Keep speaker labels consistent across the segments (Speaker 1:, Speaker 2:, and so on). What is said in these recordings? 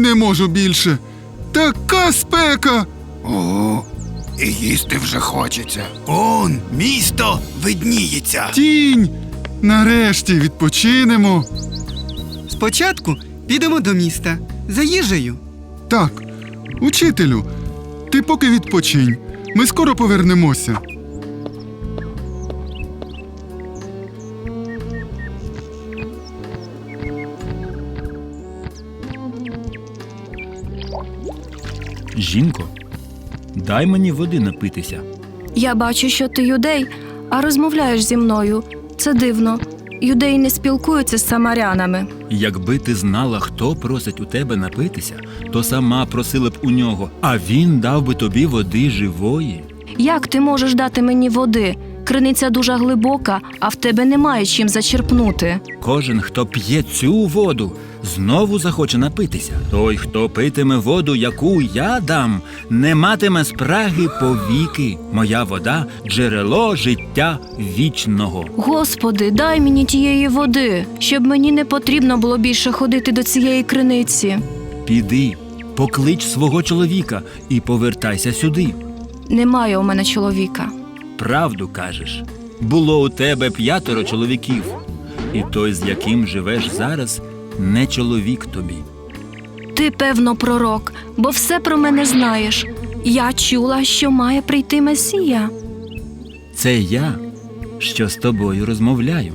Speaker 1: Не можу більше. Така спека.
Speaker 2: О, і їсти вже хочеться. Он, місто видніється.
Speaker 1: Тінь. Нарешті відпочинемо.
Speaker 3: Спочатку підемо до міста за їжею.
Speaker 1: Так, учителю, ти поки відпочинь. Ми скоро повернемося.
Speaker 4: Жінко, дай мені води напитися.
Speaker 5: Я бачу, що ти юдей, а розмовляєш зі мною. Це дивно. Юдеї не спілкуються з самарянами.
Speaker 4: Якби ти знала, хто просить у тебе напитися, то сама просила б у нього, а він дав би тобі води живої.
Speaker 5: Як ти можеш дати мені води? Криниця дуже глибока, а в тебе немає чим зачерпнути.
Speaker 4: Кожен, хто п'є цю воду, знову захоче напитися. Той, хто питиме воду, яку я дам, не матиме спраги повіки. Моя вода джерело життя вічного.
Speaker 5: Господи, дай мені тієї води, щоб мені не потрібно було більше ходити до цієї криниці.
Speaker 4: Піди, поклич свого чоловіка і повертайся сюди.
Speaker 5: Немає у мене чоловіка.
Speaker 4: Правду кажеш. Було у тебе п'ятеро чоловіків, і той, з яким живеш зараз, не чоловік тобі.
Speaker 5: Ти, певно, пророк, бо все про мене знаєш. Я чула, що має прийти Месія.
Speaker 4: Це я, що з тобою розмовляю.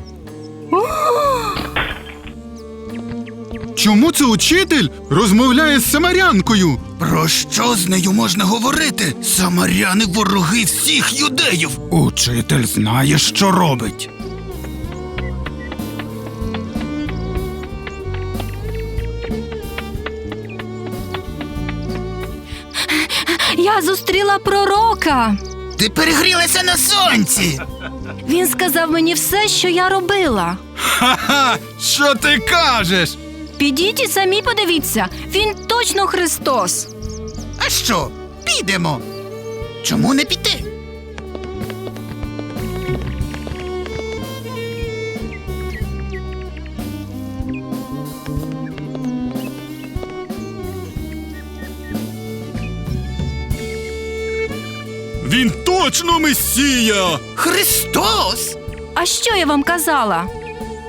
Speaker 1: Чому це учитель розмовляє з самарянкою?
Speaker 2: Про що з нею можна говорити? Самаряни вороги всіх юдеїв. Учитель знає, що робить.
Speaker 5: Я зустріла пророка.
Speaker 2: Ти перегрілася на сонці.
Speaker 5: Він сказав мені все, що я робила.
Speaker 1: Ха-ха! Що ти кажеш?
Speaker 5: Підіть і самі подивіться, він точно Христос.
Speaker 2: А що? Підемо. Чому не піти?
Speaker 1: Він точно месія!
Speaker 2: Христос!
Speaker 5: А що я вам казала?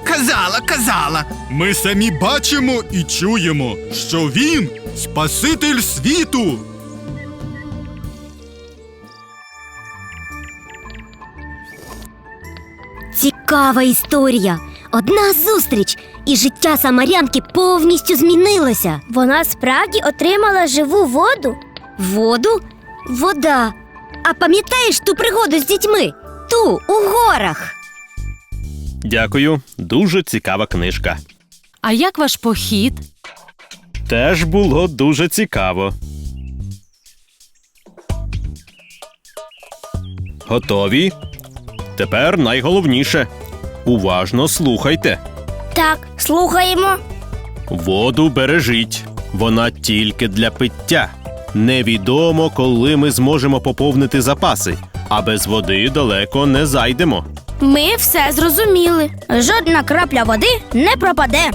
Speaker 2: Казала, казала.
Speaker 1: Ми самі бачимо і чуємо, що він Спаситель світу.
Speaker 6: Цікава історія. Одна зустріч, і життя самарянки повністю змінилося.
Speaker 7: Вона справді отримала живу воду?
Speaker 6: Воду? Вода. А пам'ятаєш ту пригоду з дітьми? Ту у горах.
Speaker 8: Дякую, дуже цікава книжка.
Speaker 9: А як ваш похід?
Speaker 8: Теж було дуже цікаво. Готові? Тепер найголовніше. Уважно слухайте.
Speaker 7: Так, слухаємо.
Speaker 8: Воду бережіть. Вона тільки для пиття. Невідомо, коли ми зможемо поповнити запаси, а без води далеко не зайдемо.
Speaker 7: Ми все зрозуміли. Жодна крапля води не пропаде.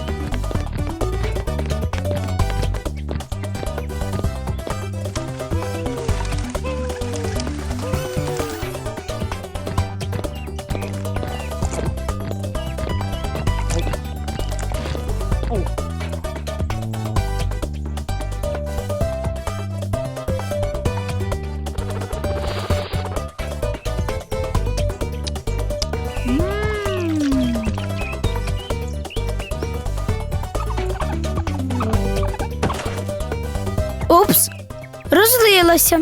Speaker 7: Закінчилося.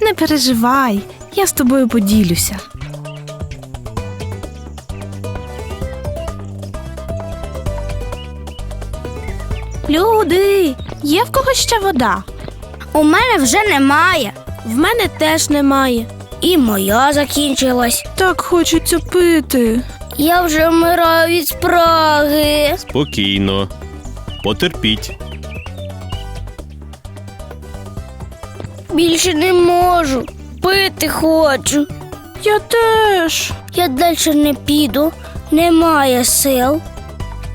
Speaker 9: Не переживай, я з тобою поділюся. Люди, є в когось ще вода?
Speaker 7: У мене вже немає. В мене теж немає. І моя закінчилась.
Speaker 9: Так хочеться пити.
Speaker 7: Я вже вмираю від спраги.
Speaker 8: Спокійно. Потерпіть.
Speaker 7: Більше не можу. Пити хочу.
Speaker 9: Я теж.
Speaker 7: Я далі не піду. Немає сил.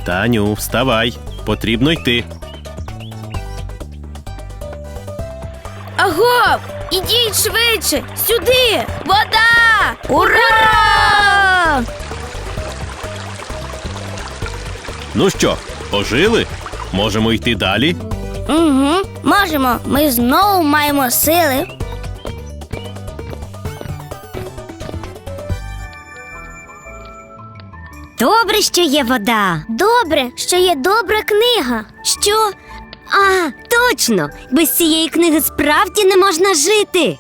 Speaker 8: Таню, вставай. Потрібно йти.
Speaker 7: Аго! Ідіть швидше! Сюди! Вода! Ура!
Speaker 8: Ну що, ожили? Можемо йти далі?
Speaker 7: Угу, можемо. Ми знову маємо сили.
Speaker 6: Добре, що є вода.
Speaker 7: Добре, що є добра книга.
Speaker 6: Що? А, точно! Без цієї книги справді не можна жити.